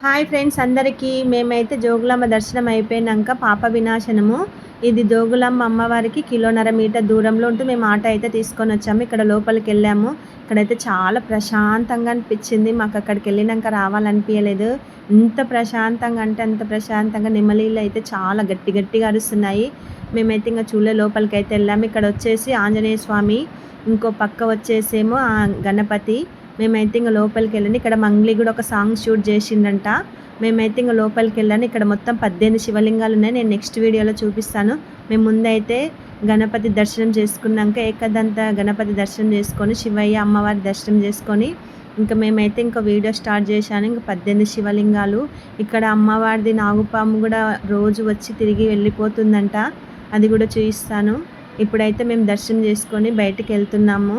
Hi friends అందరికీ. మేమైతే జోగులాంబ దర్శనం అయిపోయినాక పాప వినాశనము. ఇది జోగులాంబ అమ్మవారికి కిలోన్నర మీటర్ దూరంలో ఉంటూ మేము ఆటో అయితే తీసుకొని వచ్చాము. ఇక్కడ లోపలికి వెళ్ళాము. ఇక్కడైతే చాలా ప్రశాంతంగా అనిపించింది. మాకు అక్కడికి వెళ్ళినాక రావాలనిపించలేదు. ఇంత ప్రశాంతంగా అంటే అంత ప్రశాంతంగా నిమ్మలీలు అయితే చాలా గట్టి గట్టిగా అరుస్తున్నాయి. మేమైతే ఇంకా చూలే లోపలికి అయితే వెళ్ళాము. ఇక్కడ వచ్చేసి ఆంజనేయ స్వామి ఇంకో పక్క వచ్చేసేమో గణపతి. మేమైతే ఇంకా లోపలికి వెళ్ళండి. ఇక్కడ మంగ్లీ కూడా ఒక సాంగ్ షూట్ చేసిందంట మేమైతే ఇంకా లోపలికి వెళ్ళాను ఇక్కడ మొత్తం పద్దెనిమిది శివలింగాలు ఉన్నాయి. నేను నెక్స్ట్ వీడియోలో చూపిస్తాను. మేము ముందైతే గణపతి దర్శనం చేసుకున్నాక ఏకదంత గణపతి దర్శనం చేసుకొని శివయ్య అమ్మవారి దర్శనం చేసుకొని ఇంకా మేమైతే ఇంకా వీడియో స్టార్ట్ చేశాను. ఇంకా పద్దెనిమిది శివలింగాలు. ఇక్కడ అమ్మవారిది నాగుపాము కూడా రోజు వచ్చి తిరిగి వెళ్ళిపోతుందంట. అది కూడా చూపిస్తాను. ఇప్పుడైతే మేము దర్శనం చేసుకొని బయటికి వెళ్తున్నాము.